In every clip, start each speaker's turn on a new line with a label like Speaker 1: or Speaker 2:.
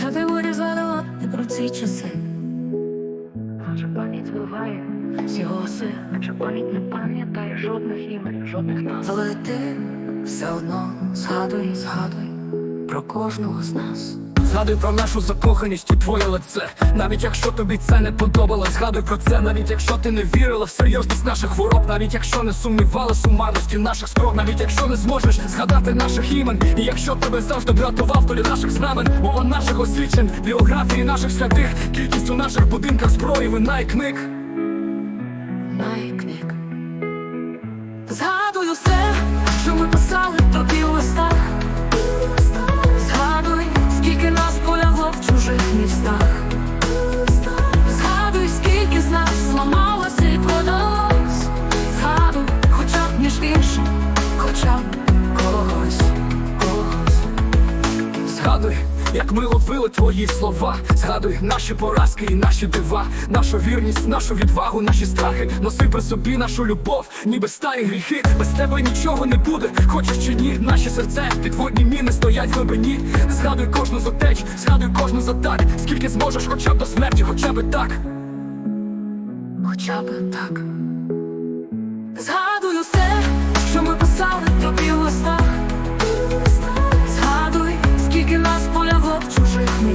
Speaker 1: Жити будеш згадувати про ці часи. Адже пам'ять вбиває всі голоси, адже пам'ять не пам'ятає жодних імен, жодних нас. Але ти все одно згадуй, згадуй про кожного з нас.
Speaker 2: Згадуй про нашу закоханість і твоє лице. Навіть якщо тобі це не подобалось, згадуй про це, навіть якщо ти не вірила в серйозність наших хвороб, навіть якщо не сумнівала сумарності наших спроб, навіть якщо не зможеш згадати наших імен, і якщо тебе завжди дратував толі наших знамен, мова наших освічень, біографії наших святих, кількість у наших будинках зброї, вина і книг.
Speaker 1: Згадуй,
Speaker 2: як ми ловили твої слова, згадуй наші поразки і наші дива, нашу вірність, нашу відвагу, наші страхи. Носи при собі нашу любов, ніби старі гріхи. Без тебе нічого не буде, хочеш чи ні. Наші серця, підводні міни стоять в глибині. Згадуй кожну з згадуй кожну з атак, скільки зможеш, хоча б до смерті, хоча б так.
Speaker 1: Хоча б так.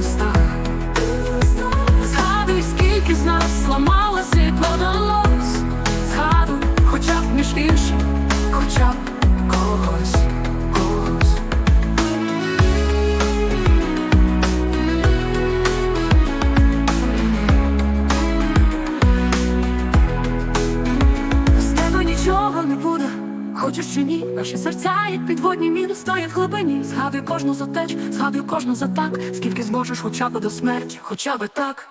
Speaker 1: está хочеш чи ні, наші серця, як підводні міни, стоять в глибині. Згадуй кожну затеч, згадуй кожну за так, скільки зможеш, хоча б до смерті, хоча б так.